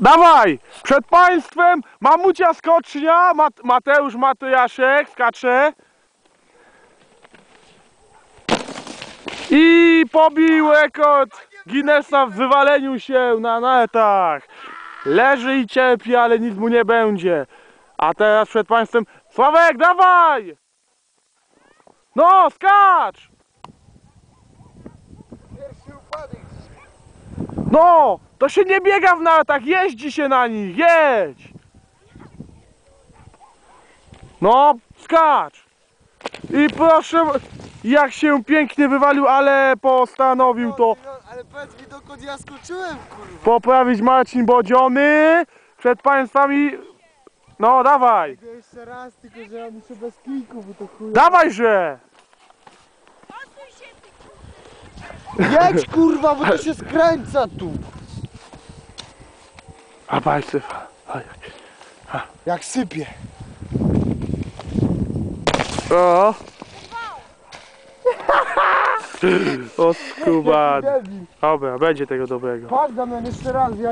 Dawaj! Przed państwem mamucia skocznia, Mat Mateusz Matyjaszek skacze. I pobił rekord Guinnessa w wywaleniu się na netach. Leży i cierpi, ale nic mu nie będzie. A teraz przed państwem Sławek, dawaj! No, skacz! No, to się nie biega w nartach, jeździ się na nich, jedź! No, skacz! I proszę, jak się pięknie wywalił, ale postanowił to Ale powiedz mi dokąd ja skoczyłem, kurwa. poprawić Marcin Bodziony przed państwami. No, dawaj, jeszcze raz, tylko że ja muszę bez kijku, bo to chuj. dawajże! Jedź kurwa, bo to się skręca tu. A palce, oj. Jak sypie. o. O skubany. Dobra, będzie tego dobrego. Patrz Damian, jeszcze raz, ja